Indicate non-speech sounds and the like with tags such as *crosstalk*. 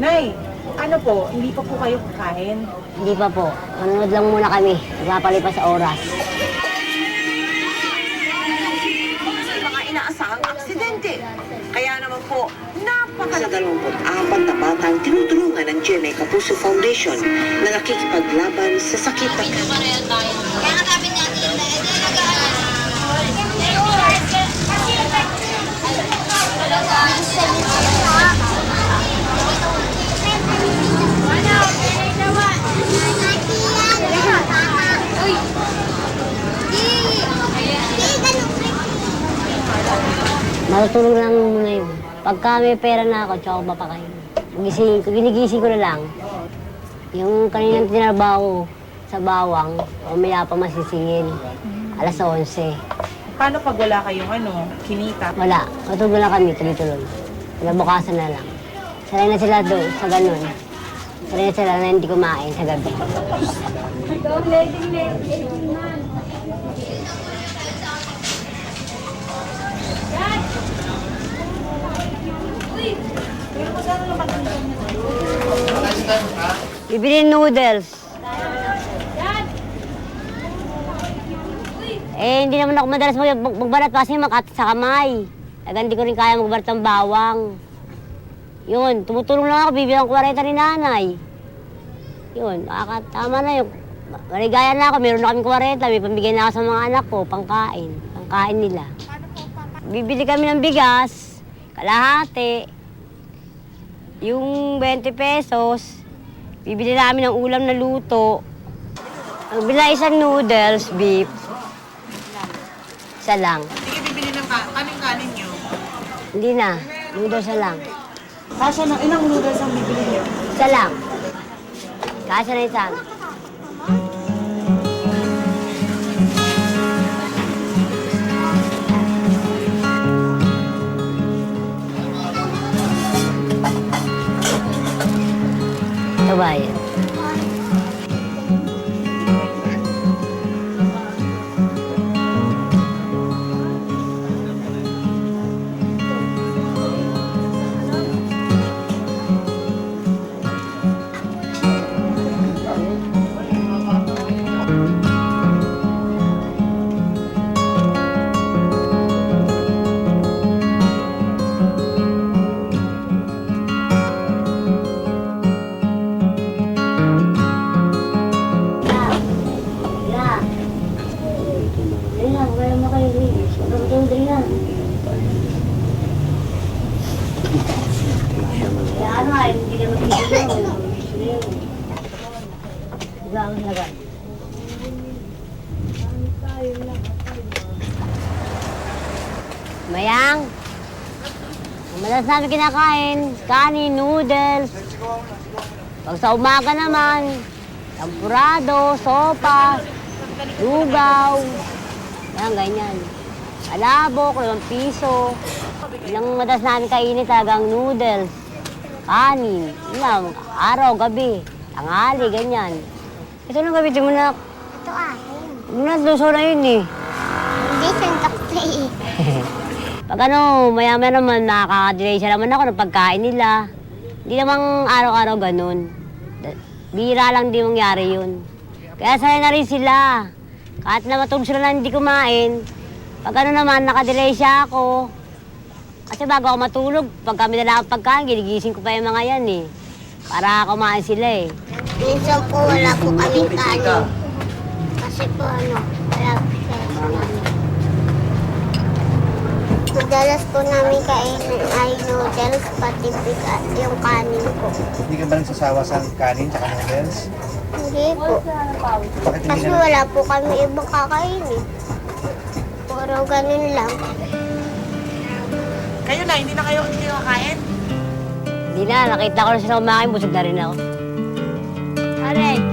Nay, ano po, hindi pa po kayo kakain? Hindi pa po. Manonood lang muna kami. Nagpapalipas sa oras. sa mga inaasahang aksidente. Kaya naman po, napakalaki. Sa 24 na batang tinutulungan ng GMA Kapuso Foundation na nakikipaglaban sa sakit at Matutulog lang muna yun. Pagka may pera na ako, tsaka ako papakain. Gising, ginigising ko na lang. Yung kaninang tinarbaho sa bawang, umaya pa masisingil. Alas 11. Paano pag wala kayong ano, kinita? Wala. Matulog na kami, tuloy-tuloy. Kinabukasan na lang. Sanay na sila doon sa ganun. Sanay na sila na hindi kumain sa gabi. Bibili noodles. Eh, hindi naman ako madalas mag mag- magbarat kasi makat sa kamay. Kaya hindi ko rin kaya magbarat ng bawang. Yun, tumutulong lang ako, bibilang 40 ni nanay. Yun, tama na yun. Ma- Maligaya na ako, meron na kami 40, may pambigay na ako sa mga anak ko, pangkain, pangkain nila. Bibili kami ng bigas, kalahati, yung 20 pesos, bibili namin ng ulam na luto. Ang bila isang noodles, beef, isa lang. Sige, bibili ng ka- kaming kanin nyo. Hindi na, noodles na lang. Kasya ng ilang noodles ang bibili nyo? Isa lang. Kasya na isa. Ito Diba ang lagay? Mayang, ang madalas namin kinakain, kanin, noodles. Pag sa umaga naman, Tampurado, sopa, lugaw, yan, ganyan. Alabok, limang piso. Ilang madas namin kainin talagang noodles, kanin, yun araw, gabi, tangali, ganyan. Ito nang gabi, mo na, Ito akin. muna luso na yun eh. Hindi, santok na eh. *laughs* Pag ano, maya-maya naman, nakaka-delay siya naman ako ng pagkain nila. Hindi namang araw-araw ganun. Da- Bira lang di mangyari yun. Kaya saya na rin sila. Kahit na matulog sila na hindi kumain, pag ano naman, nakadelay siya ako. Kasi bago ako matulog, pag kami na lang ang pagkain, ginigising ko pa yung mga yan eh. Para kumain sila eh. Minsan po wala po kaming kanin. Kasi po ano, wala po pera namin. Madalas po namin kainin ay noodles, pati bigat yung kanin po. Hindi ka ba nagsasawa sa kanin tsaka noodles? Hindi po. Bakit hindi Kasi ka wala po kami ibang kakainin. Puro ganun lang. Kayo na, hindi na kayo, hindi kayo kakain? Hindi na, nakita ko na sila kumakain, busog na rin ako. 快